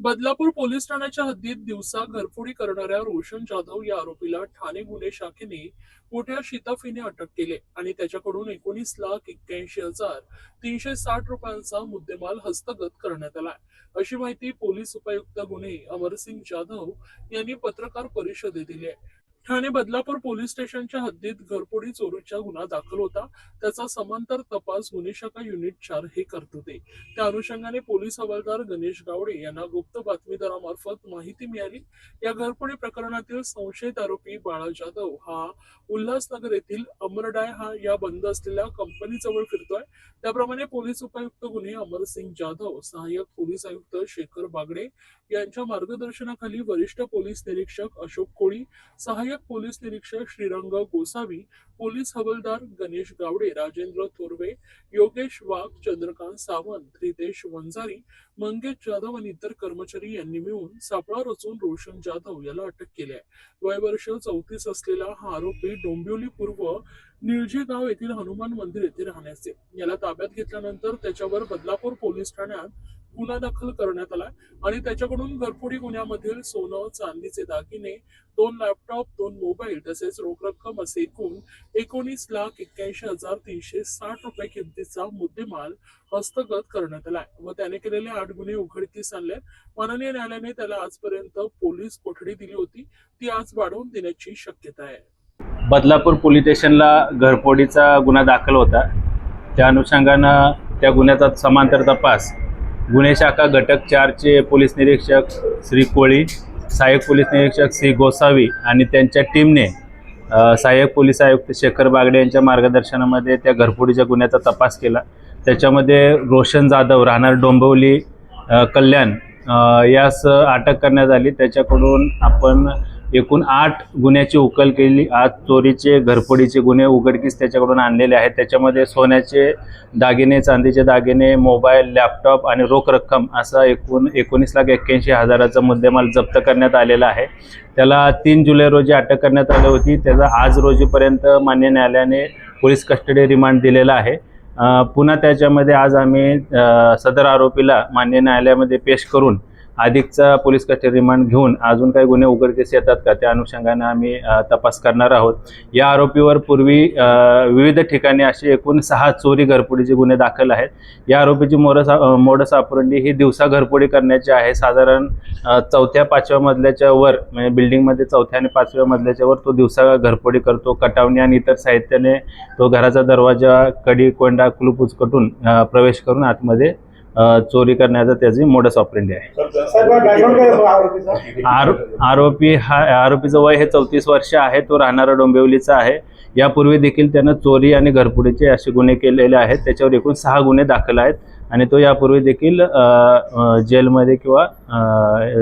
Badlapur police ठाण्याच्या हद्दीत दिवसा घरफोडी करणाऱ्या रोशन जाधव या आरोपीला ठाणे गुन्हे शाखेने मोठ्या शिताफीने अटक केले आणि त्याच्याकडून एकोणीस लाख एक्क्याऐंशी हजार तीनशे साठ रुपयांचा मुद्देमाल हस्तगत करण्यात आला अशी माहिती पोलीस उपायुक्त गुन्हे अमरसिंग जाधव यांनी पत्रकार परिषदेत दिली आहे. ठाणे बदलापूर पोलीस स्टेशनच्या हद्दीत घरफोडी चोरीचा गुन्हा दाखल होता. त्याचा समांतर तपास गुन्हे शाखा युनिट चार हे करत होते. त्या अनुषंगाने पोलीस हवालदार गणेश गावडे यांना गुप्त बातमीदारामार्फत माहिती मिळाली. या घरफोडी प्रकरणातील संशयित आरोपी बाळा जाधव हा उल्हासनगर येथील अमरडाय हा या बंद असलेल्या कंपनीजवळ फिरतोय. त्याप्रमाणे पोलीस उपायुक्त गुन्हे अमरसिंग जाधव सहाय्यक पोलीस आयुक्त शेखर बागडे यांच्या मार्गदर्शनाखाली वरिष्ठ पोलीस निरीक्षक अशोक कोळी सहाय्यक सहाय्यक पोलीस निरीक्षक श्रीरंग गोसावी पोलीस हवालदार गणेश गावडे राजेंद्र थोरवे योगेश वाघ चंद्रकांत सावंत रितेश वंजारी मंगेश जाधव आणि इतर कर्मचारी यांनी मिळून सापळा रचून रोशन जाधव याला अटक केली आहे. वय वर्ष चौतीस असलेला हा आरोपी डोंबिवली पूर्व निळजे गाव येथील हनुमान मंदिर येथे राहण्याचे. याला ताब्यात घेतल्यानंतर त्याच्यावर बदलापूर पोलीस ठाण्यात गुन्हा दाखल करण्यात आला. आणि त्याच्याकडून घरफोडी गुन्ह्यामधील सोनं चांदीचे दागिने दोन लॅपटॉप दोन मोबाईल तसेच रोख रक्कम असे एकूण एकोणीस लाख एक्क्याऐंशी हजार तीनशे साठ रुपये किमतीचा मुद्देमाल हस्तगत करण्यात आलाय. व त्याने केलेले आठ गुन्हे उघडकीस आणले माननीय न्यायालयाने त्याला आजपर्यंत पोलीस कोठडी दिली होती. ती आज वाढवून देण्याची शक्यता आहे. बदलापूर पोलीस स्टेशनला घरफोडीचा गुन्हा दाखल होता. त्या अनुषंगानं त्या गुन्ह्याचा समांतर तपास गुन्हे शाखा घटक चारचे पोलीस निरीक्षक श्री कोळी सहाय्यक पोलीस निरीक्षक श्री गोसावी आणि त्यांच्या टीमने सहाय्यक पोलीस आयुक्त शेखर बागडे यांच्या मार्गदर्शनामध्ये त्या घरफोडीच्या गुन्ह्याचा तपास केला. त्याच्यामध्ये रोशन जाधव राहणार डोंबिवली कल्याण यास अटक करण्यात आली. त्याच्याकडून आपण एकूण आठ गुन्ह्याची उकल केली. आज चोरीचे घरफोडीचे गुन्हे उघडकीस त्याच्याकडून आणलेले आहेत. त्याच्यामध्ये सोन्याचे दागिने चांदीचे दागिने मोबाईल लॅपटॉप आणि रोख रक्कम असा एकूण एकोणीस लाख एक्क्याऐंशी हजाराचा मुद्देमाल जप्त करण्यात आलेला आहे. त्याला तीन जुलै रोजी अटक करण्यात आली होती. त्याचा आज रोजीपर्यंत मान्य न्यायालयाने पोलीस कस्टडी रिमांड दिलेला आहे. पुन्हा त्याच्यामध्ये आज आम्ही सदर आरोपीला मान्य न्यायालयामध्ये पेश करून अधिकचा पोलीस कस्टडी रिमांड घेऊन अजून काही गुन्हे उघडकीस येतात का? त्या अनुषंगाने आम्ही तपास करणार आहोत. या आरोपीवर पूर्वी विविध ठिकाणी असे एकूण सहा चोरी घरफोडीचे गुन्हे दाखल आहेत. या आरोपीची मोरस मोडस ऑपरेंडी ही दिवसा घरपोडी करण्याची आहे. साधारण चौथ्या पाचव्या मजल्याच्या वर म्हणजे बिल्डिंगमध्ये चौथ्या आणि पाचव्या मजल्याच्या वर तो दिवसा घरपोडी करतो. कटावणी आणि इतर साहित्याने तो घराचा दरवाजा कडी कोंडा कुलूप उचकटून प्रवेश करून आतमध्ये चोरी करण्याचा त्याची मोडस ऑपरेंडी आहे. आरोपी हा आरोपीचं वय हे चौतीस वर्ष आहे तो राहणारा डोंबिवलीचा आहे. यापूर्वी देखील त्यानं चोरी आणि घरफोडीचे असे गुन्हे केलेले आहेत त्याच्यावर एकूण सहा गुन्हे दाखल आहेत. आणि तो यापूर्वी देखील जेलमध्ये किंवा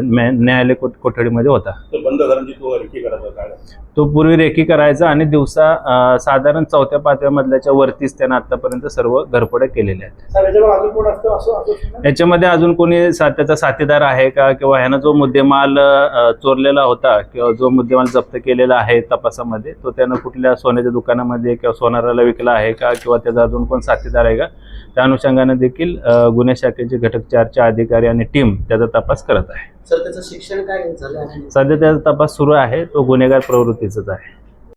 न्यायालय कोठ कोठडीमध्ये होता. तो बंद घरांची तो रेकी करायचा काय? तो पूर्वी रेकी करायचा आणि दिवसा साधारण चौथ्या पाचव्या मधल्याच्या वरतीच त्यानं आतापर्यंत सर्व घरफोड्या केलेल्या आहेत. याच्यामध्ये अजून कोणी सा त्याचा साथीदार आहे का? किंवा ह्यानं जो मुद्देमाल चोरलेला होता किंवा जो मुद्देमाल जप्त केलेला आहे तपासामध्ये तो त्यानं कुठल्या सोन्याच्या दुकानामध्ये किंवा सोनाराला विकला आहे का? किंवा त्याचा अजून कोण साथीदार आहे का? त्या अनुषंगाने देखील गुन्हे शाखेचे घटक चारचे अधिकारी आणि टीम त्याचा तपास करत आहे. सर त्याचं शिक्षण काय झालं सध्या त्याचा तपास सुरू आहे तो गुन्हेगार प्रवृत्तीचाच आहे.